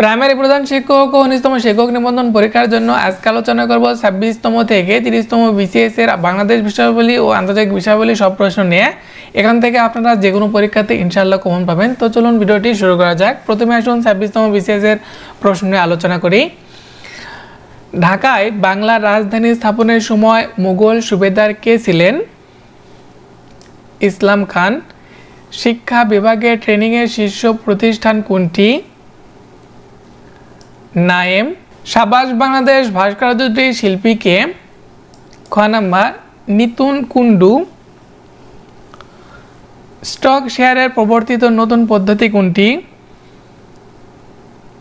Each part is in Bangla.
প্রাইমারি প্রধান শিক্ষক ও উনিশতম শিক্ষক নিবন্ধন পরীক্ষার জন্য আজকে আলোচনা করব ছাব্বিশতম থেকে তিরিশতম বিসিএস এর বাংলাদেশ বিষয়াবলী ও আন্তর্জাতিক বিষয়াবলী সব প্রশ্ন নিয়ে। এখান থেকে আপনারা যে কোনো পরীক্ষাতে ইনশাল্লাহ কমন পাবেন। তো চলুন ভিডিওটি শুরু করা যাক। প্রথমে আসুন ছাব্বিশতম বিসিএস এর প্রশ্ন নিয়ে আলোচনা করি। ঢাকায় বাংলার রাজধানী স্থাপনের সময় মুঘল সুবেদার কে ছিলেন? ইসলাম খান। শিক্ষা বিভাগের ট্রেনিংয়ের শীর্ষ প্রতিষ্ঠান কোনটি? নায়েম সাবাস বাংলাদেশ ভাস্কর্যটি শিল্পীকে খ নাম্বার নিতুন কুন্ডু স্টক শেয়ারের প্রবর্তিত নতুন পদ্ধতি কোনটি?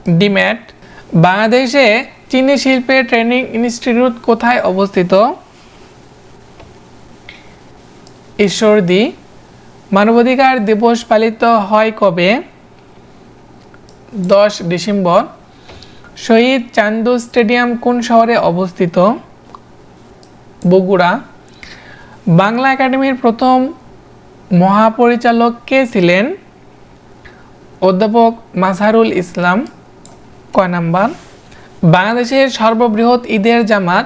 ডিম্যাট। বাংলাদেশে চিনি শিল্পের ট্রেনিং ইনস্টিটিউট কোথায় অবস্থিত? ঈশ্বরদী। মানবাধিকার দিবস পালিত হয় কবে? দশ ডিসেম্বর। শহীদ চান্দু স্টেডিয়াম কোন শহরে অবস্থিত? বগুড়া। বাংলা একাডেমির প্রথম মহাপরিচালক কে ছিলেন? অধ্যাপক মাজহারুল ইসলাম কয় নাম্বার। বাংলাদেশের সর্ববৃহৎ ঈদের জামাত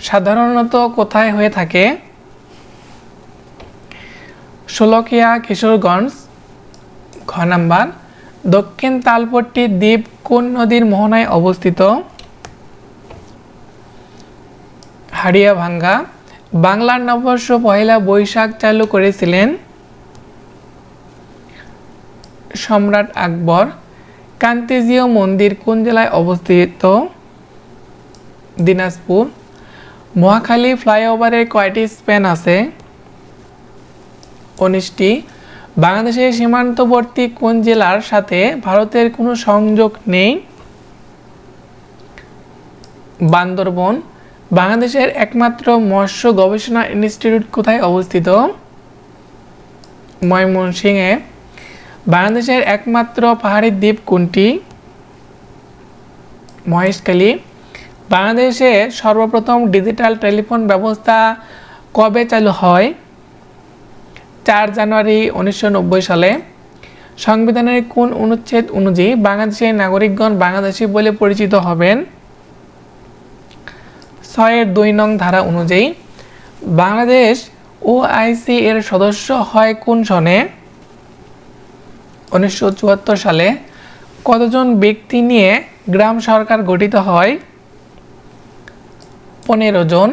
সাধারণত কোথায় হয়ে থাকে? শোলকিয়া, কিশোরগঞ্জ খ নাম্বার। দক্ষিণ তালপট্টি দ্বীপ কোন নদীর মোহনায় অবস্থিত? হাড়িয়াভাঙ্গা। বাংলার নববর্ষ পহেলা বৈশাখ চালু করেছিলেন সম্রাট আকবর। কান্তিজীয় মন্দির কোন জেলায় অবস্থিত? দিনাজপুর। মহাখালী ফ্লাইওভারের কয়টি স্প্যান আছে? উনিশটি। বাংলাদেশের সীমান্তবর্তী কোন জেলার সাথে ভারতের কোনো সংযোগ নেই? বান্দরবন, বাংলাদেশের একমাত্র মৎস্য গবেষণা ইনস্টিটিউট কোথায় অবস্থিত? ময়মনসিংহে, বাংলাদেশের একমাত্র পাহাড়ি দ্বীপ কোনটি? মহেশখালী, বাংলাদেশে সর্বপ্রথম ডিজিটাল টেলিফোন ব্যবস্থা কবে চালু হয়? চার জানুয়ারি উনিশশো নব্বই সালে সংবিধানের কোন অনুচ্ছেদ অনুযায়ী বাংলাদেশের নাগরিকগণ বাংলাদেশি বলে পরিচিত হবেন? ছয়ের দুই নং ধারা অনুযায়ী বাংলাদেশ ও আইসি এর সদস্য হয় কোন সনে? উনিশশো চুয়াত্তর সালে কতজন ব্যক্তি নিয়ে গ্রাম সরকার গঠিত হয়? পনেরো জন।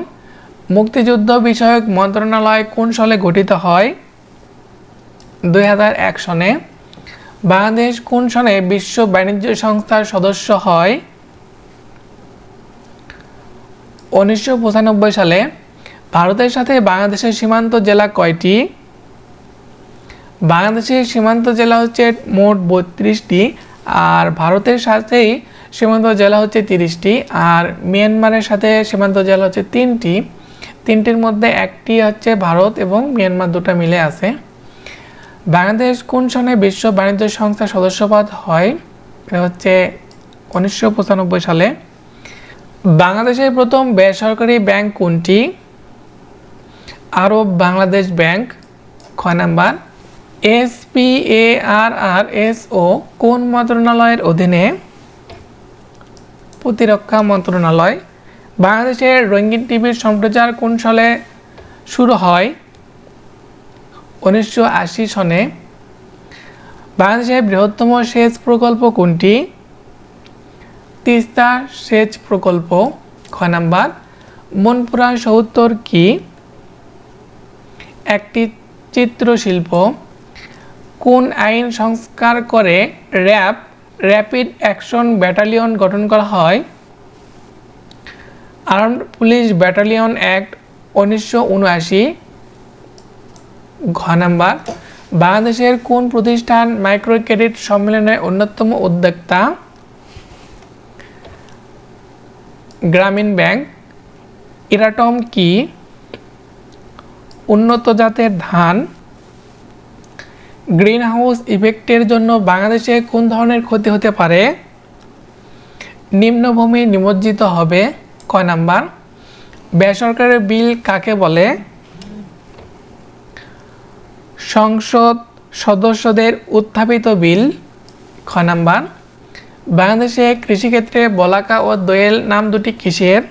মুক্তিযুদ্ধ বিষয়ক মন্ত্রণালয় কোন সালে গঠিত হয়? দুই সনে বাংলাদেশ কোন সনে বিশ্ব বাণিজ্য সংস্থার সদস্য হয়? উনিশশো পঁচানব্বই সালে ভারতের সাথে বাংলাদেশের সীমান্ত জেলা কয়টি? বাংলাদেশের সীমান্ত জেলা হচ্ছে মোট বত্রিশটি আর ভারতের সাথেই সীমান্ত জেলা হচ্ছে তিরিশটি আর মিয়ানমারের সাথে সীমান্ত জেলা হচ্ছে তিনটি। তিনটির মধ্যে একটি হচ্ছে ভারত এবং মিয়ানমার দুটো মিলে আছে। বাংলাদেশ কোন সনে বিশ্ব বাণিজ্য সংস্থার সদস্যপদ হয়? এটা হচ্ছে উনিশশো পঁচানব্বই সালে। বাংলাদেশের প্রথম বেসরকারি ব্যাংক কোনটি? আরব বাংলাদেশ ব্যাংক খ number. S P A R R S O কোন মন্ত্রণালয়ের অধীনে? প্রতিরক্ষা মন্ত্রণালয়। বাংলাদেশের রঙিন টিভির সম্প্রচার কোন সালে শুরু হয়? উনিশশো আশি সনে বাংলাদেশের বৃহত্তম সেচ প্রকল্প কোনটি? তিস্তা সেচ প্রকল্প, খ নাম্বার। মনপুরা সত্তর কি? একটি চিত্রশিল্প। কোন আইন সংস্কার করে র্যাব র্যাপিড অ্যাকশন ব্যাটালিয়ন গঠন করা হয়? আর্মড পুলিশ ব্যাটালিয়ন অ্যাক্ট উনিশশো উনআশি। ঘ নাম্বার, বাংলাদেশের কোন প্রতিষ্ঠান মাইক্রো ক্রেডিট সম্মেলনের অন্যতম উদ্যোক্তা? গ্রামীণ ব্যাংক, ইরাটম কি? উন্নত জাতের ধান গ্রিন হাউস ইফেক্টের জন্য বাংলাদেশে কোন ধরনের ক্ষতি হতে পারে? নিম্নভূমি নিমজ্জিত হবে কয় নাম্বার, বেসরকারি বিল কাকে বলে? সংসদ সদস্যদের উত্থাপিত বিল, খ নাম্বার, বাংলাদেশে কৃষিক্ষেত্রে বলাকা ও দোয়েল নাম দুটি কৃষির।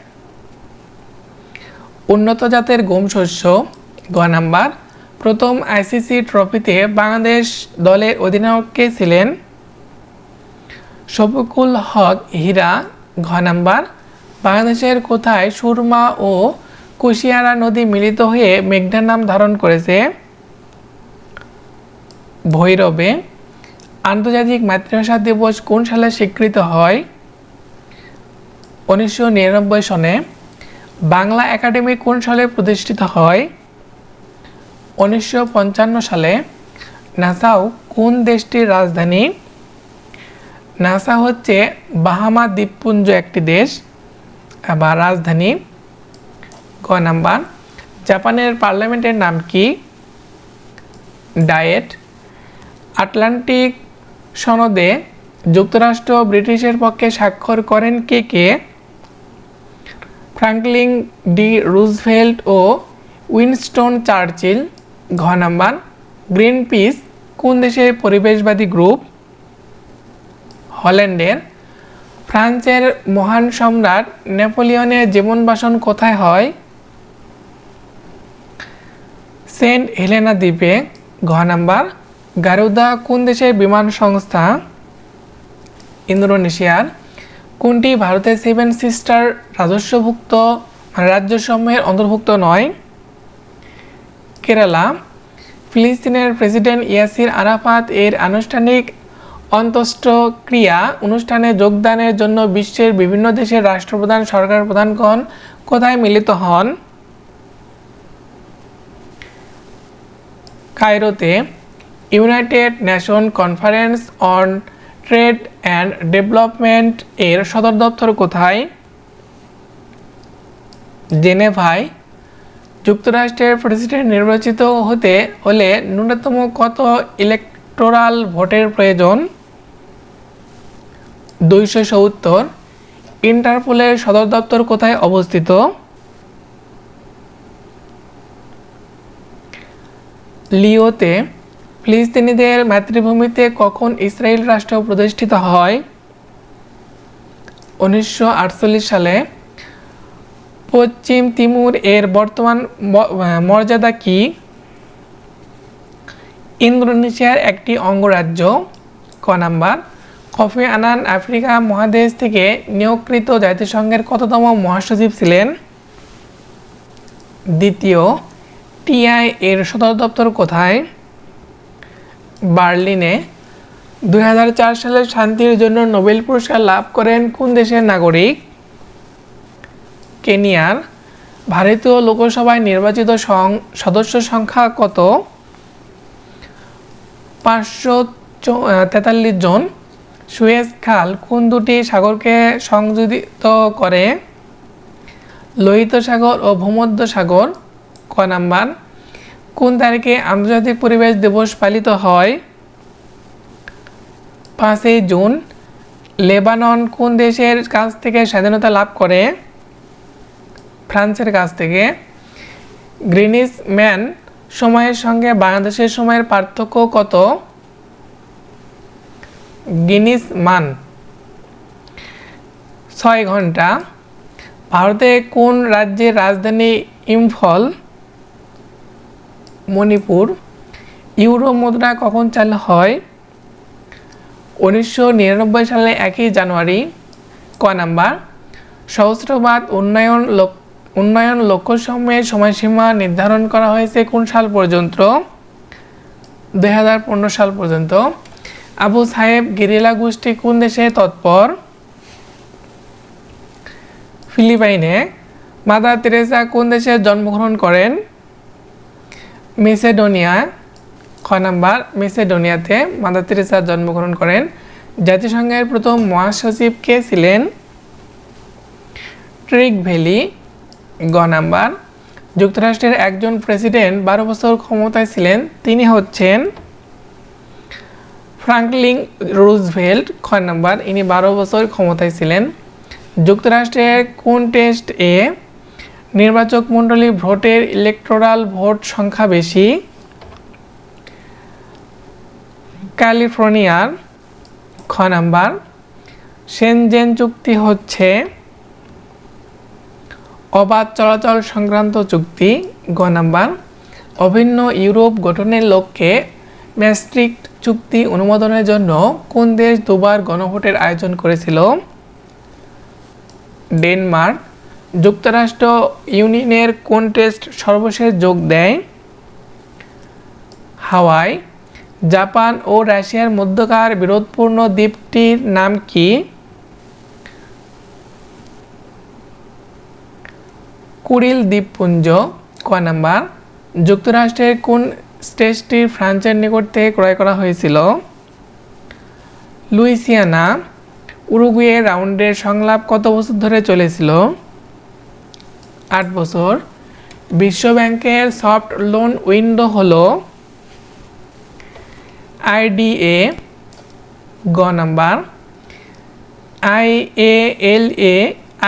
উন্নত জাতের গম শস্য, গ নাম্বার, প্রথম আইসিসি ট্রফিতে বাংলাদেশ দলের অধিনায়ক কে ছিলেন? শফিকুল হক হীরা, ঘ নাম্বার, বাংলাদেশের কোথায় সুরমা ও কুশিয়ারা নদী মিলিত হয়ে মেঘনার নাম ধারণ করেছে? ভৈরবে আন্তর্জাতিক মাতৃভাষা দিবস কোন সালে স্বীকৃত হয়? উনিশশো নিরানব্বই সনে বাংলা একাডেমি কোন সালে প্রতিষ্ঠিত হয়? উনিশশো পঞ্চান্ন সালে নাসাও কোন দেশটির রাজধানী? নাসা হচ্ছে বাহামা দ্বীপপুঞ্জ একটি দেশ বা রাজধানী। ক নাম্বার, জাপানের পার্লামেন্টের নাম কি? ডায়েট। আটলান্টিক সনদে যুক্তরাষ্ট্র ব্রিটিশের পক্ষে স্বাক্ষর করেন কে কে? ফ্রাঙ্কলিন ডি রুজভেল্ট ও উইনস্টন চার্চিল। ঘ নাম্বার গ্রিন পিস কোন দেশের পরিবেশবাদী গ্রুপ? হল্যান্ডের। ফ্রান্সের মহান সম্রাট নেপোলিয়নের জীবনবাসন কোথায় হয়? সেন্ট হেলেনা দ্বীপে। ঘ নাম্বার গারুদা কোন দেশের বিমান সংস্থা? ইন্দোনেশিয়ার। কোনটি ভারতের সেভেন সিস্টার রাজস্বভুক্ত মানে রাজ্যসমূহের অন্তর্ভুক্ত নয়? কেরালা। ফিলিস্তিনের প্রেসিডেন্ট ইয়াসির আরাফাত এর আনুষ্ঠানিক অন্ত্যেষ্টিক্রিয়া অনুষ্ঠানে যোগদানের জন্য বিশ্বের বিভিন্ন দেশের রাষ্ট্রপ্রধান, সরকার প্রধানগণ কোথায় মিলিত হন? কায়রোতে। United Nation Conference on Trade and Development এর সদর দপ্তর কোথায়? জেনেভায়। যুক্তরাষ্ট্রের প্রেসিডেন্ট নির্বাচিত হতে হলে ন্যূনতম কত ইলেকটোরাল ভোটের প্রয়োজন? দুইশো সত্তর। ইন্টারপোলের সদর দপ্তর কোথায় অবস্থিত? লিওতে। ফিলিস্তিনিদের মাতৃভূমিতে কখন ইসরায়েল রাষ্ট্র প্রতিষ্ঠিত হয়? উনিশশো আটচল্লিশ সালে পশ্চিম তিমুর এর বর্তমান মর্যাদা কি? ইন্দোনেশিয়ার একটি অঙ্গরাজ্য, ক নাম্বার। কফি আনান আফ্রিকা মহাদেশ থেকে নিয়োগকৃত জাতিসংঘের কততম মহাসচিব ছিলেন? দ্বিতীয় টিআই এর সদর দপ্তর কোথায়? বার্লিনে দুই হাজার চার সালে শান্তির জন্য নোবেল পুরস্কার লাভ করেন কোন দেশের নাগরিক? কেনিয়ার। ভারতীয় লোকসভায় নির্বাচিত সং- সদস্য সংখ্যা কত? পাঁচশো তেতাল্লিশ জন। সুয়েজ খাল কোন দুটি সাগরকে সংযোজিত করে? লোহিত সাগর ও ভূমধ্য সাগর ক নাম্বার? কোন তারিখে আন্তর্জাতিক পরিবেশ দিবস পালিত হয়? পাঁচই জুন। লেবানন কোন দেশের কাছ থেকে স্বাধীনতা লাভ করে? ফ্রান্সের কাছ থেকে। গ্রিনিস ম্যান, সময়ের সঙ্গে বাংলাদেশের সময়ের পার্থক্য কত? গিনিস মান। ছয় ঘণ্টা। ভারতে কোন রাজ্যের রাজধানী ইম্ফল? মণিপুর, ইউরো মুদ্রা কখন চালু হয়? উনিশশো নিরানব্বই সালে একই জানুয়ারি, ক নাম্বার। সহস্রবাদ উন্নয়ন উন্নয়ন লক্ষ্যসমূহের সময়সীমা নির্ধারণ করা হয়েছে কোন সাল পর্যন্ত? দু হাজার পনেরো সাল পর্যন্ত। আবু সাহেব গেরিলা গোষ্ঠী কোন দেশে তৎপর? ফিলিপাইনে। মাদার তেরেসা কোন দেশে জন্মগ্রহণ করেন? মেসেডোনিয়া, খ নাম্বার, মেসেডোনিয়াতে মাদার তেরেসা জন্মগ্রহণ করেন। জাতিসংঘের প্রথম মহাসচিব কে ছিলেন? ট্রিক ভ্যালি গ নাম্বার। যুক্তরাষ্ট্রের একজন প্রেসিডেন্ট বারো বছর ক্ষমতায় ছিলেন, তিনি হচ্ছেন ফ্রাঙ্কলিন রুজভেল্ট, খ নাম্বার। ইনি বারো বছর ক্ষমতায় ছিলেন। যুক্তরাষ্ট্রের কোন টেস্ট এ নির্বাচক মণ্ডলী ভোটের ইলেকটোরাল ভোট সংখ্যা বেশি। ক্যালিফোর্নিয়ার খ নাম্বার। সেনজেন চুক্তি হচ্ছে অবাধ চলাচল সংক্রান্ত চুক্তি, গ নাম্বার। অভিন্ন ইউরোপ গঠনের লক্ষ্যে ম্যাস্ট্রিক্ট চুক্তি অনুমোদনের জন্য কোন দেশ দুবার গণভোটের আয়োজন করেছিল? ডেনমার্ক যুক্তরাষ্ট্র ইউনিয়নের কোন টেস্ট সর্বশেষ যোগ দেয়? হাওয়াই, জাপান ও রাশিয়ার মধ্যকার বিরোধপূর্ণ দ্বীপটির নাম কি? কুরিল দ্বীপপুঞ্জ, ক নাম্বার। যুক্তরাষ্ট্রের কোন স্টেটটি ফ্রান্সের নিকট থেকে ক্রয় করা হয়েছিল? লুইসিয়ানা, উরুগুয়ে রাউন্ডের সংলাপ কত বছর ধরে চলেছিল? আট বছর। বিশ্ব ব্যাংকের সফট লোন উইন্ডো হলো আইডিএ গ number. I A L A,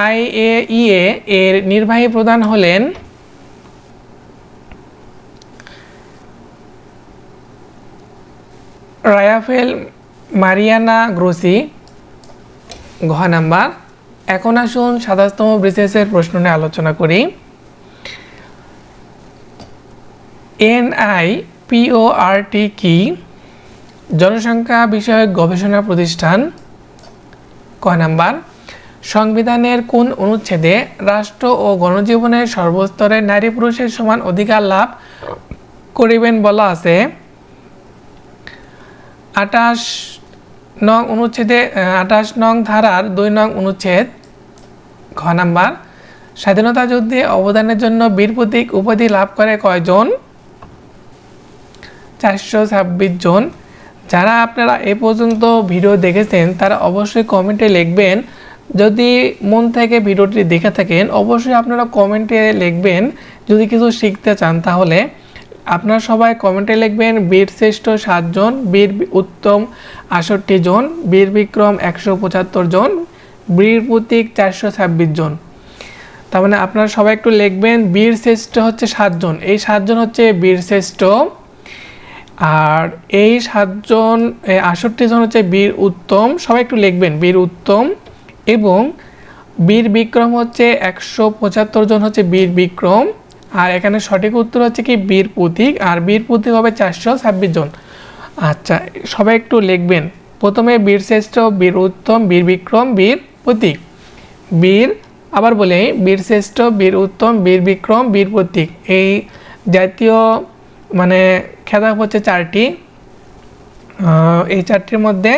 I A E A এর নির্বাহী প্রধান হলেন রায়াফেল মারিয়ানা গ্রোসি ঘ নাম্বার। এখন আসুন সাতাশতম বিসিএসের প্রশ্ন নিয়ে আলোচনা করি। এনআই পিওআরটি কি? জনসংখ্যা বিষয়ক গবেষণা প্রতিষ্ঠান। ক নাম্বার? সংবিধানের কোন অনুচ্ছেদে রাষ্ট্র ও গণজীবনের সর্বস্তরে নারী পুরুষের সমান অধিকার লাভ করিবেন বলা আছে? আটাশ নং অনুচ্ছেদে আটাশ নং ধারার দুই নং অনুচ্ছেদ ঘ নাম্বার, স্বাধীনতা যুদ্ধে অবদানের জন্য বীর প্রতীক উপাধি লাভ করে কয়জন? চারশো ছাব্বিশ জন। যারা আপনারা এ পর্যন্ত ভিডিও দেখেছেন, তারা অবশ্যই কমেন্টে লিখবেন। যদি মন থেকে ভিডিওটি দেখে থাকেন, অবশ্যই আপনারা কমেন্টে লিখবেন। যদি কিছু শিখতে চান, তাহলে আপনারা সবাই কমেন্টে লিখবেন, বীর শ্রেষ্ঠ সাতজন, বীর উত্তম আষট্টি জন, বীর বিক্রম একশো পঁচাত্তর জন বীর প্রতীক চারশো ছাব্বিশ জন। তার মানে আপনারা সবাই একটু লিখবেন, বীর শ্রেষ্ঠ হচ্ছে সাতজন এই সাতজন হচ্ছে বীর শ্রেষ্ঠ। আর এই সাতজন আষট্টি জন হচ্ছে বীর উত্তম। সবাই একটু লিখবেন, বীর উত্তম। এবং বীর বিক্রম হচ্ছে একশো পঁচাত্তর জন হচ্ছে বীর বিক্রম। আর এখানে সঠিক উত্তর হচ্ছে কি? বীর প্রতীক। আর বীর প্রতীক হবে চারশো ছাব্বিশ জন। আচ্ছা সবাই একটু লিখবেন। প্রথমে বীর শ্রেষ্ঠ, বীর উত্তম, বীর বিক্রম, বীর প্রতীক। বীর, আবার বলে বীর শ্রেষ্ঠ, বীর উত্তম, বীর বিক্রম, বীর প্রতীক। এই জাতীয় মানে খেতাব হচ্ছে চারটি। এই চারটির মধ্যে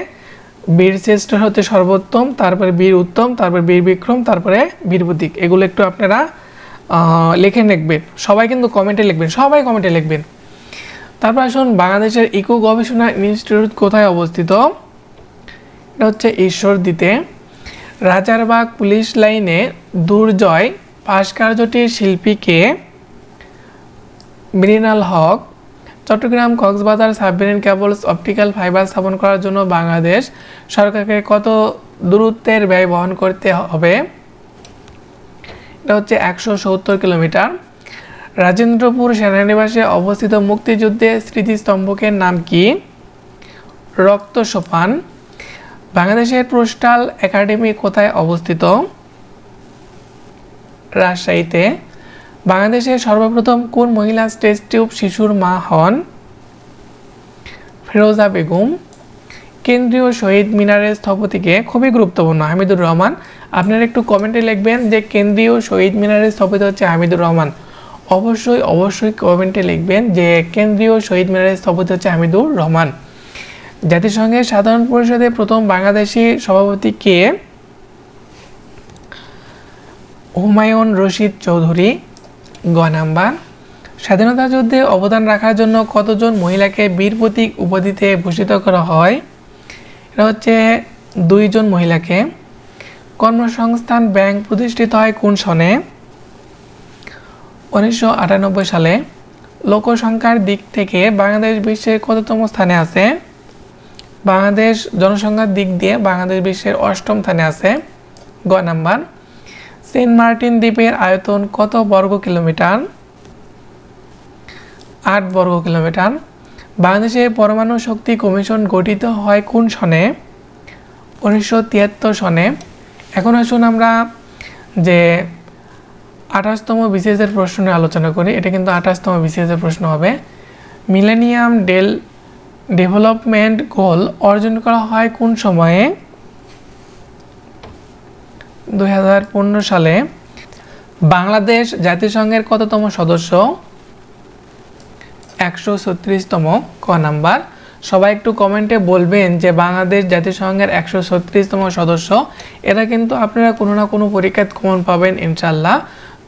বীর শ্রেষ্ঠ হচ্ছে সর্বোত্তম, তারপরে বীর উত্তম, তারপরে বীর বিক্রম, তারপরে বীর প্রতীক। এগুলো একটু আপনারা লিখে লিখবেন। সবাই কিন্তু কমেন্টে লিখবেন, সবাই কমেন্টে লিখবেন। তারপর আসুন, বাংলাদেশের ইকো গবেষণা ইনস্টিটিউট কোথায় অবস্থিত? এটা হচ্ছে ঈশ্বরদীতে। রাজারবাগ পুলিশ লাইনে দুর্জয় ভাস্কর্যটির শিল্পীকে Mrinal Haq, Chattogram Cox's Bazar submarine cables optical fibre স্থাপন করার জন্য বাংলাদেশ সরকারকে কত দূরত্বের ব্যয় বহন করতে হবে? এটা হচ্ছে একশো সত্তর কিলোমিটার। রাজেন্দ্রপুর সেনানিবাসে অবস্থিত মুক্তিযুদ্ধের স্মৃতিস্তম্ভকের নাম কি? রক্ত সোপান। বাংলাদেশের পোস্টাল একাডেমি কোথায় অবস্থিত? রাজশাহীতে। বাংলাদেশের সর্বপ্রথম কোন মহিলা স্টেজ টিউব শিশুর মা হন? ফিরোজা বেগম। কেন্দ্রীয় শহীদ মিনারের স্থপতিকে খুবই গুরুত্বপূর্ণ। হামিদুর রহমান, আপনারা একটু কমেন্টে লিখবেন যে কেন্দ্রীয় শহীদ মিনারের স্থপতি হচ্ছে হামিদুর রহমান। অবশ্যই অবশ্যই কমেন্টে লিখবেন যে কেন্দ্রীয় শহীদ মিনারের স্থপতি হচ্ছে হামিদুর রহমান। জাতিসংঘের সাধারণ পরিষদে প্রথম বাংলাদেশি সভাপতি কে? হুমায়ুন রশিদ চৌধুরী। গ নাম্বার। স্বাধীনতা যুদ্ধে অবদান রাখার জন্য কতজন মহিলাকে বীর প্রতীক উপাধিতে ভূষিত করা হয়? এটা হচ্ছে দুইজন মহিলাকে। কর্মসংস্থান ব্যাংক প্রতিষ্ঠিত হয় কোন সনে? উনিশশো আটানব্বই সালে। লোকসংখ্যার দিক থেকে বাংলাদেশ বিশ্বের কততম স্থানে আছে? বাংলাদেশ জনসংখ্যার দিক দিয়ে বাংলাদেশ বিশ্বের অষ্টম স্থানে আছে। গ নাম্বার, সেন্ট মার্টিন দ্বীপের আয়তন কত বর্গ কিলোমিটার? আট বর্গ কিলোমিটার। বাংলাদেশে পরমাণু শক্তি কমিশন গঠিত হয় কোন সনে? উনিশশো তিয়াত্তর সনে। এখন আসুন আমরা যে আঠাশতম বিসিএসের প্রশ্ন আলোচনা করি। এটা কিন্তু আঠাশতম বিসিএসের প্রশ্ন হবে। মিলেনিয়াম ডেল ডেভেলপমেন্ট গোল অর্জন করা হয় কোন সময়ে? দুই হাজার পনেরো সালে বাংলাদেশ জাতিসংঘের কততম সদস্য? একশো ছত্রিশতম, ক নাম্বার। সবাই একটু কমেন্টে বলবেন যে বাংলাদেশ জাতিসংঘের একশো ছত্রিশতম সদস্য, এরা কিন্তু আপনারা কোনো না কোনো পরীক্ষায় কমন পাবেন ইনশাল্লাহ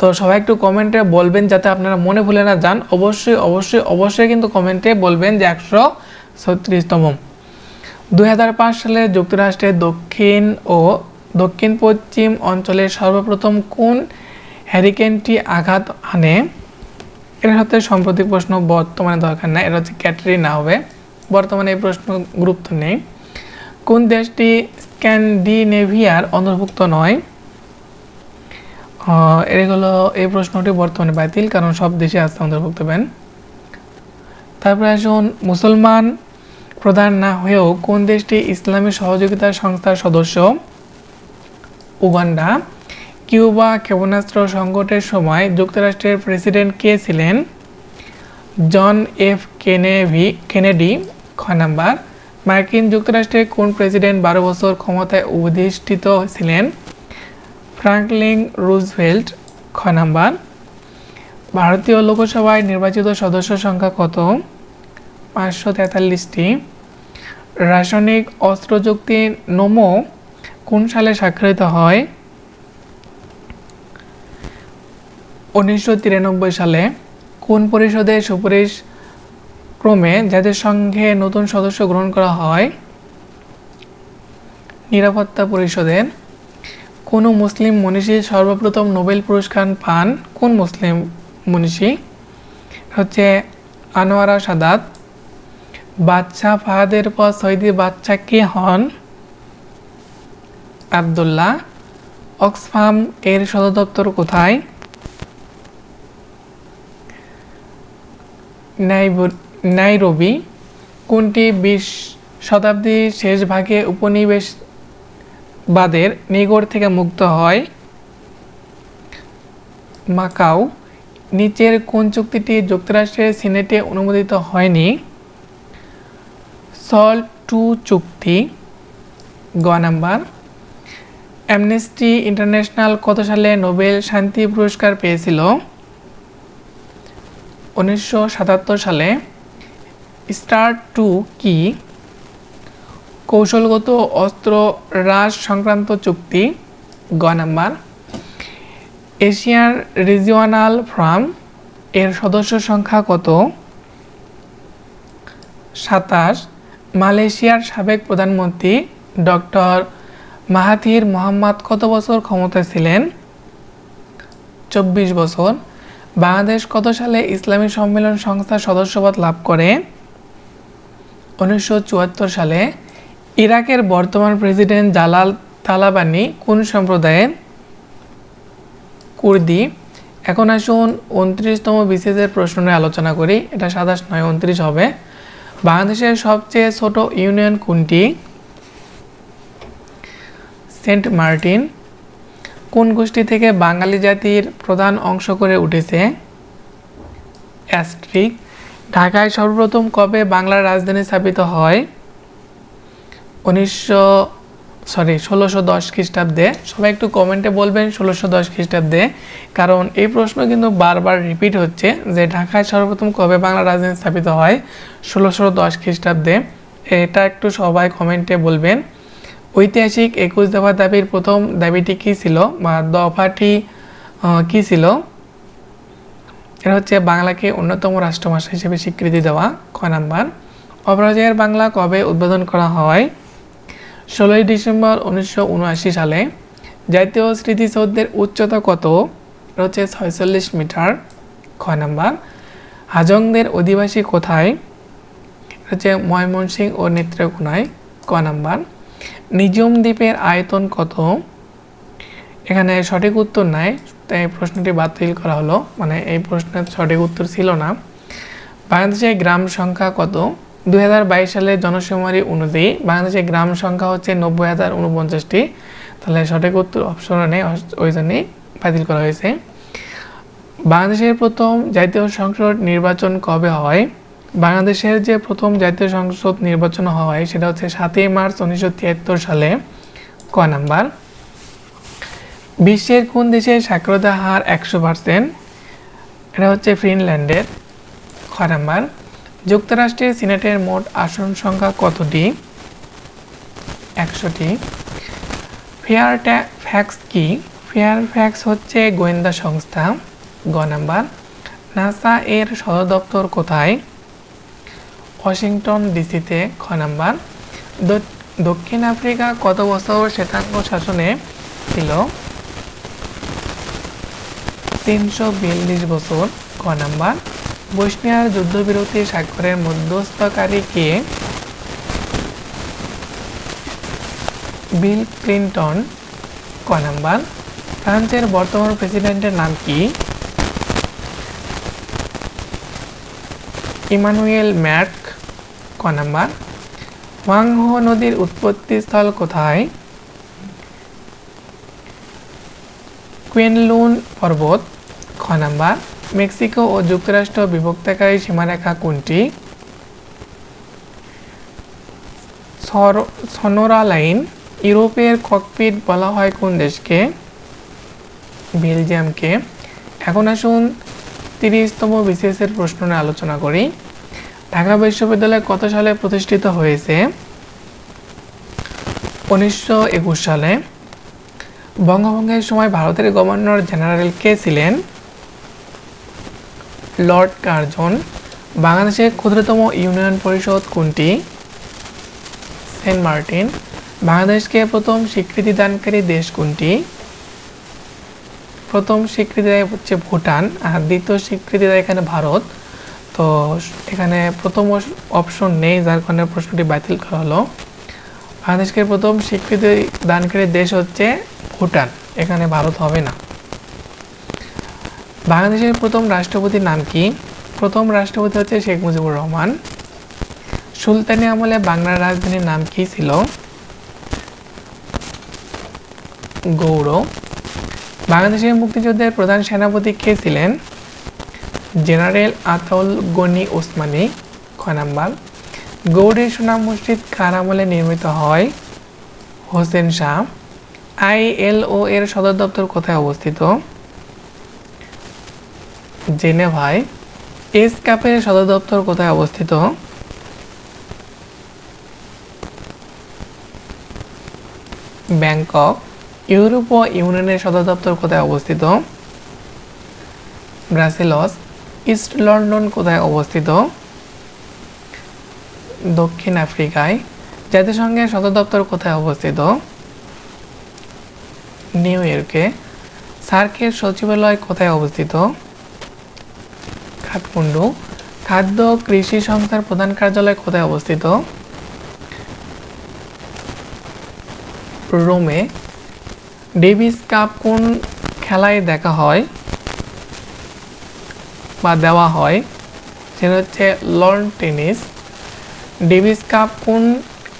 তো সবাই একটু কমেন্টে বলবেন যাতে আপনারা মনে ভুলে না যান। অবশ্যই অবশ্যই অবশ্যই কিন্তু কমেন্টে বলবেন যে একশো ছত্রিশতম। দু হাজার পাঁচ সালে যুক্তরাষ্ট্রের দক্ষিণ ও দক্ষিণ পশ্চিম অঞ্চলের সর্বপ্রথম কোন হ্যারিকেনটি আঘাত হানে? এটা হচ্ছে সাম্প্রতিক প্রশ্ন বর্তমানে দরকার নাই এটা হচ্ছে ক্যাটারি না হবে বর্তমানে এই প্রশ্ন গুরুত্ব নেই। কোন দেশটি স্ক্যান্ডিনেভিয়ার অন্তর্ভুক্ত নয়? এগুলো এই প্রশ্নটি বর্তমানে বাতিল, কারণ সব দেশে আসতে অন্তর্ভুক্ত হবেন। তারপরে আসুন, মুসলমান প্রধান না হয়েও কোন দেশটি ইসলামী সহযোগিতা সংস্থার সদস্য? উগান্ডা। কিউবা ক্ষেপণাস্ত্র সংকটের সময় যুক্তরাষ্ট্রের প্রেসিডেন্ট কে ছিলেন? জন এফ কেনেভি, কেনেডি, খ নাম্বার। মার্কিন যুক্তরাষ্ট্রের কোন প্রেসিডেন্ট বারো বছর ক্ষমতায় অধিষ্ঠিত ছিলেন? ফ্রাঙ্কলিন রুজভেল্ট, খ নাম্বার। ভারতীয় লোকসভায় নির্বাচিত সদস্য সংখ্যা কত? পাঁচশো তেতাল্লিশটি। রাসায়নিক অস্ত্র চুক্তি নোমো কোন সালে স্বাক্ষরিত হয়? উনিশশো তিরানব্বই সালে। কোন পরিষদের সুপারিশ ক্রমে জাতিসংঘে নতুন সদস্য গ্রহণ করা হয়? নিরাপত্তা পরিষদের। কোনো মুসলিম মনীষী সর্বপ্রথম নোবেল পুরস্কার পান? কোন মুসলিম মনীষী? হচ্ছে আনোয়ারা সাদাত। বাচ্চা ফাহাদের পর সৈদি বাচ্চা কে হন? আবদুল্লাহ, অক্সফাম এর সদর দপ্তর কোথায় নাইরবি, কোনটি বিশ শতাব্দীর শেষ ভাগে উপনিবেশবাদের নিগড় থেকে মুক্ত হয়? মাকাও নিচের কোন চুক্তিটি যুক্তরাষ্ট্রের সিনেটে অনুমোদিত হয়নি? সল্ট টু চুক্তি, গ নাম্বার। অ্যামনেস্টি ইন্টারন্যাশনাল কত সালে নোবেল শান্তি পুরস্কার পেয়েছিল? উনিশশো সাতাত্তর সালে। স্টার টু কি? কৌশলগত অস্ত্র হ্রাস সংক্রান্ত চুক্তি, গ নাম্বার। এশিয়ার রিজিওনাল ফ্রাম, এর সদস্য সংখ্যা কত? সাতাশ। মালয়েশিয়ার সাবেক প্রধানমন্ত্রী ডক্টর মাহাথির মোহাম্মদ কত বছর ক্ষমতায় ছিলেন? চব্বিশ বছর। বাংলাদেশ কত সালে ইসলামী সম্মেলন সংস্থার সদস্যপদ লাভ করে? উনিশশো চুয়াত্তর সালে ইরাকের বর্তমান প্রেসিডেন্ট জালাল তালাবানি কোন সম্প্রদায়ের কুর্দি। এখন আসুন উনত্রিশতম বিসিএসের প্রশ্ন নিয়ে আলোচনা করি। এটা সাতাশ, নয়, উনত্রিশ হবে। বাংলাদেশের সবচেয়ে ছোট ইউনিয়ন কোনটি? Saint Martin. কোন গোষ্ঠী থেকে বাঙালি জাতির প্রধান অংশ করে উঠেছে? অ্যাস্ট্রিক। ঢাকায় সর্বপ্রথম কবে বাংলার রাজধানী স্থাপিত হয়? উনিশশো সরি ষোলোশো দশ খ্রিস্টাব্দে। সবাই একটু কমেন্টে বলবেন ষোলোশো দশ খ্রিস্টাব্দে। কারণ এই প্রশ্ন কিন্তু বারবার রিপিট হচ্ছে যে ঢাকায় সর্বপ্রথম কবে বাংলা রাজধানী স্থাপিত হয়? ষোলোশো দশ খ্রিস্টাব্দে। এটা একটু সবাই কমেন্টে বলবেন। ঐতিহাসিক একুশ দফা দাবির প্রথম দাবিটি কী ছিল? বা দফাটি কী ছিল? এটা হচ্ছে বাংলাকে অন্যতম রাষ্ট্রভাষা হিসেবে স্বীকৃতি দেওয়া। ক নাম্বার, অপরাজয়ের বাংলা কবে উদ্বোধন করা হয়? ষোলোই ডিসেম্বর উনিশশো উনআশি সালে জাতীয় স্মৃতিসৌধের উচ্চতা কত? হচ্ছে ছয়চল্লিশ মিটার। খ নাম্বার। হাজংদের অধিবাসী কোথায়? হচ্ছে ময়মনসিংহ ও নেত্রকোনায়। ক নাম্বার। নিজম দ্বীপের আয়তন কত? এখানে সঠিক উত্তর নাই, তাই প্রশ্নটি বাতিল করা হলো। মানে এই প্রশ্নের সঠিক উত্তর ছিল না। বাংলাদেশে গ্রাম সংখ্যা কত? দু হাজার বাইশ সালের জনশুমারি অনুযায়ী বাংলাদেশের গ্রাম সংখ্যা হচ্ছে নব্বই হাজার উনপঞ্চাশটি তাহলে সঠিক উত্তর অপশনে ওই জন্যই বাতিল করা হয়েছে। বাংলাদেশের প্রথম জাতীয় সংসদ নির্বাচন কবে হয়? বাংলাদেশের যে প্রথম জাতীয় সংসদ নির্বাচন হয় সেটা হচ্ছে সাতই মার্চ উনিশশো তিয়াত্তর সালে। ক নাম্বার। বিশ্বের কোন দেশের সাক্ষরতা হার একশো পার্সেন্ট? এটা হচ্ছে ফিনল্যান্ডের। খ নাম্বার। যুক্তরাষ্ট্রের সিনেটের মোট আসন সংখ্যা কতটি? একশোটি। ফেয়ার ফ্যাক্স কি? ফেয়ার ফ্যাক্স হচ্ছে গোয়েন্দা সংস্থা। গ নাম্বার। নাসা এর সদর দপ্তর কোথায়? ওয়াশিংটন ডিসিতে। খ নাম্বার। দক্ষিণ আফ্রিকা কত বছর শ্বেতাঙ্গ শাসনে ছিল? তিনশো বিয়াল্লিশ বছর। ক নাম্বার। বসনিয়ার যুদ্ধবিরতি স্বাক্ষরের মধ্যস্থকারী কে? বিল ক্লিন্টন, ক নাম্বার। ফ্রান্সের বর্তমান প্রেসিডেন্টের নাম কি? ইমানুয়েল ম্যাক ক নাম্বার। ওয়াংহো নদীর উৎপত্তি স্থল কোথায়? কুয়েনলুন পর্বত, খ নাম্বার। মেক্সিকো ও যুক্তরাষ্ট্র বিভক্তকারী সীমারেখা কোনটি? সনোরা লাইন, ইউরোপের ককপিট বলা হয় কোন দেশকে? বেলজিয়ামকে। এখন আসুন তিরিশতম বিসিএসের প্রশ্ন নিয়ে আলোচনা করি। ঢাকা বিশ্ববিদ্যালয় কত সালে প্রতিষ্ঠিত হয়েছে? উনিশশো একুশ সালে। বঙ্গভঙ্গের সময় ভারতের গভর্নর জেনারেল কে ছিলেন? লর্ড কার্জন, বাংলাদেশের ক্ষুদ্রতম ইউনিয়ন পরিষদ কোনটি? সেন্ট মার্টিন, বাংলাদেশকে প্রথম স্বীকৃতি দানকারী দেশ কোনটি? প্রথম স্বীকৃতি দেয় হচ্ছে ভুটান আর দ্বিতীয় স্বীকৃতি দেয় এখানে ভারত। তো এখানে প্রথম অপশন নেই, যার কারণে প্রশ্নটি বাতিল করা হলো। বাংলাদেশকে প্রথম স্বীকৃতি দানকারী দেশ হচ্ছে ভুটান। এখানে ভারত হবে না। বাংলাদেশের প্রথম রাষ্ট্রপতির নাম কি? প্রথম রাষ্ট্রপতি হচ্ছে শেখ মুজিবুর রহমান। সুলতানি আমলে বাংলার রাজধানীর নাম কি ছিল? গৌর বাংলাদেশের মুক্তিযুদ্ধের প্রধান সেনাপতি কে ছিলেন? জেনারেল আতাউল গনি ওসমানী খ নাম্বার। গৌরীর সুনাম মসজিদ কার আমলে নির্মিত হয়? হোসেন শাহ। আইএলও এর সদর দপ্তর কোথায় অবস্থিত? জেনেভায় এস কাপের সদর দপ্তর কোথায় অবস্থিত? ব্যাংকক, ইউরোপ ইউনিয়নের সদর দপ্তর কোথায় অবস্থিত? ব্রাসেলস, ইস্ট লন্ডন কোথায় অবস্থিত? দক্ষিণ আফ্রিকায় জাতিসংঘের সদর দপ্তর কোথায় অবস্থিত? নিউ ইয়র্কে, সার্কের সচিবালয় কোথায় অবস্থিত? কাঠমান্ডু খাদ্য কৃষি সংস্থার প্রধান কার্যালয় কোথায় অবস্থিত? রোমে ডেভিস কাপ কোন খেলায় দেখা হয় বা দেওয়া হয়? সেটা হচ্ছে লন টেনিস। ডেভিস কাপ কোন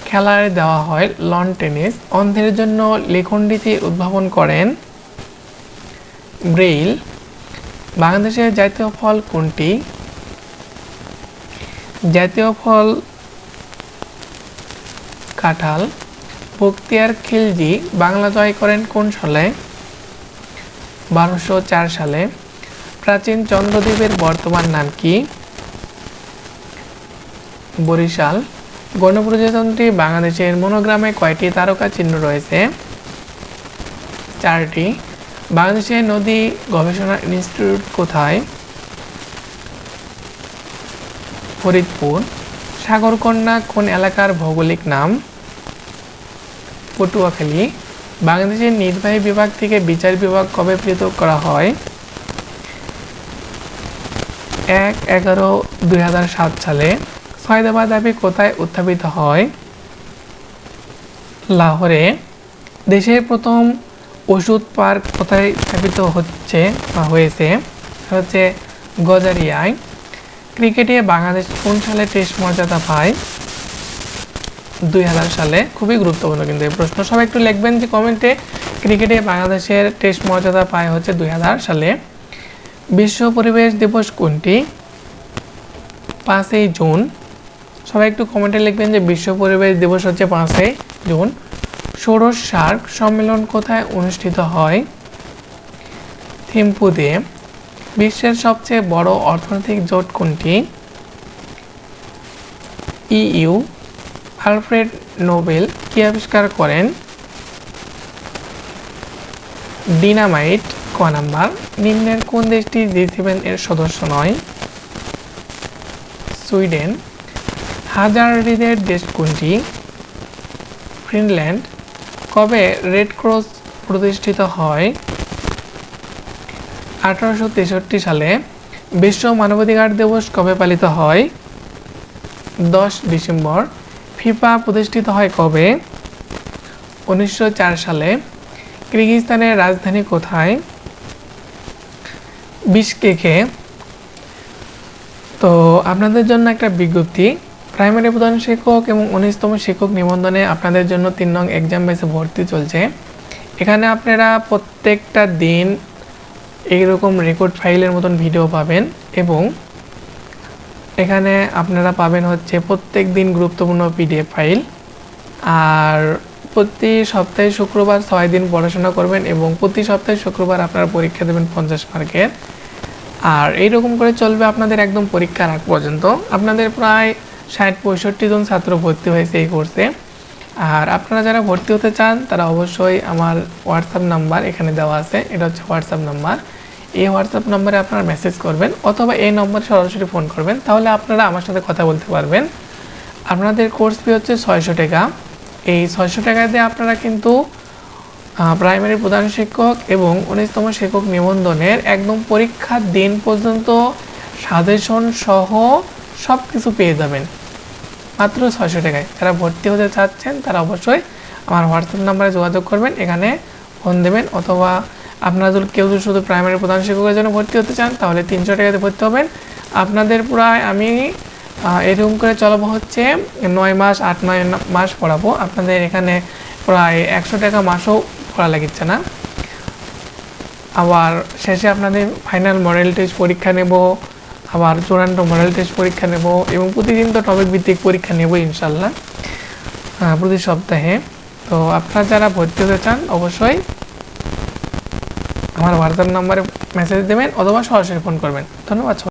খেলায় দেওয়া হয়? Lawn tennis. অন্ধের জন্য লেখনডিতি উদ্ভাবন করেন ব্রেইল। বাংলাদেশের জাতীয় ফল কোনটি? জাতীয় ফল কাঁঠাল, বক্তিয়ার খিলজি, বাংলা জয় করেন কোন সালে? বারোশো চার সালে। প্রাচীন চন্দ্রদ্বীপের বর্তমান নাম কি? বরিশাল। গণপ্রজাতন্ত্রী বাংলাদেশের মনোগ্রামে কয়টি তারকা চিহ্ন রয়েছে? চারটি। বাংলাদেশের নদী গবেষণা ইনস্টিটিউট কোথায়? ফরিদপুর। সাগরকন্যা কোন এলাকার ভৌগোলিক নাম? পটুয়াখালী। বাংলাদেশের নির্বাহী বিভাগ থেকে বিচার বিভাগ কবে পৃথক করা হয়? এক এগারো দুই হাজার সাত সালে সয়দাবাদ দাবি কোথায় উত্থাপিত হয়? লাহোরে। দেশের প্রথম ওষুধ পার্ক কোথায় স্থাপিত হচ্ছে বা হয়েছে হচ্ছে গজারিয়ায়। ক্রিকেটে বাংলাদেশ কোন সালে টেস্ট মর্যাদা পায়? দুই হাজার সালে। খুবই গুরুত্বপূর্ণ কিন্তু এই প্রশ্ন। সবাই একটু লিখবেন যে কমেন্টে ক্রিকেটে বাংলাদেশের টেস্ট মর্যাদা পায় হচ্ছে দুই হাজার সালে। বিশ্ব পরিবেশ দিবস কোনটি? পাঁচই জুন। সবাই একটু কমেন্টে লিখবেন যে বিশ্ব পরিবেশ দিবস হচ্ছে পাঁচই জুন। ষোড়শ সার্ক সম্মেলন কোথায় অনুষ্ঠিত হয়? থিম্পুতে বিশ্বের সবচেয়ে বড় অর্থনৈতিক জোট কোনটি? ইইউ। আলফ্রেড নোবেল কি আবিষ্কার করেন? ডিনামাইট, ক নাম্বার। নিম্নের কোন দেশটি জি সেভেন এর সদস্য নয়? সুইডেন। হাজার হৃদের দেশ কোনটি? ফিনল্যান্ড। কবে রেড ক্রস প্রতিষ্ঠিত হয়? আঠারোশো তেষট্টি সালে বিশ্ব মানবাধিকার দিবস কবে পালিত হয়? দশ ডিসেম্বর। ফিফা প্রতিষ্ঠিত হয় কবে? উনিশশো চার সালে। কিরগিজস্তানের রাজধানী কোথায়? বিশকেকে তো আপনাদের জন্য একটা বিজ্ঞপ্তি। প্রাইমারি প্রধান শিক্ষক এবং উনিশতম শিক্ষক নিবন্ধনে আপনাদের জন্য তিন নং এক্সাম বেসে ভর্তি চলছে। এখানে আপনারা প্রত্যেকটা দিন এইরকম রেকর্ড ফাইলের মতন ভিডিও পাবেন এবং এখানে আপনারা পাবেন হচ্ছে প্রত্যেক দিন গুরুত্বপূর্ণ পিডিএফ ফাইল আর প্রতি সপ্তাহে শুক্রবার ছয় দিন পড়াশোনা করবেন এবং প্রতি সপ্তাহে শুক্রবার আপনারা পরীক্ষা দেবেন পঞ্চাশ মার্কের। আর এইরকম করে চলবে আপনাদের একদম পরীক্ষার আগ পর্যন্ত। আপনাদের প্রায় ষাট পঁয়ষট্টি জন ছাত্র ভর্তি হয়েছে এই কোর্সে আর আপনারা যারা ভর্তি হতে চান, তারা অবশ্যই আমার হোয়াটসঅ্যাপ নাম্বার এখানে দেওয়া আছে। এটা হচ্ছে হোয়াটসঅ্যাপ নাম্বার এই হোয়াটসঅ্যাপ নাম্বারে আপনারা মেসেজ করবেন অথবা এই নম্বরে সরাসরি ফোন করবেন। তাহলে আপনারা আমার সাথে কথা বলতে পারবেন। আপনাদের কোর্স ফি হচ্ছে ছয়শো টাকা। এই ছয়শো টাকা দিয়ে আপনারা কিন্তু প্রাইমারি প্রধান শিক্ষক এবং উনিশতম শিক্ষক নিবন্ধনের একদম পরীক্ষার দিন পর্যন্ত সাজেশন সহ সব কিছু পেয়ে যাবেন। মাত্র ছয়শো টাকায়। যারা ভর্তি হতে চাচ্ছেন, তারা অবশ্যই আমার হোয়াটসঅ্যাপ নাম্বারে যোগাযোগ করবেন। এখানে ফোন দেবেন অথবা আপনারা যদি কেউ যদি শুধু প্রাইমারি প্রধান শিক্ষকের জন্য ভর্তি হতে চান, তাহলে তিনশো টাকাতে ভর্তি হবেন। আপনাদের প্রায় আমি এরকম করে চলাবো হচ্ছে, নয় মাস, আট নয় মাস পড়াবো। আপনাদের এখানে প্রায় একশো টাকা মাসও পড়া লাগিচ্ছে না। আবার শেষে আপনাদের ফাইনাল মডেল টেস্ট পরীক্ষা নেব আবার চূড়ান্ত মডেল টেস্ট পরীক্ষা নেব এবং প্রতিদিন তো টপিক ভিত্তিক পরীক্ষা নেব, ইনশাল্লাহ। প্রতি সপ্তাহে। তো আপনারা যারা ভর্তি হতে চান, অবশ্যই আমার হোয়াটসঅ্যাপ নম্বরে মেসেজ দেবেন অথবা সরাসরি ফোন করবেন। ধন্যবাদ।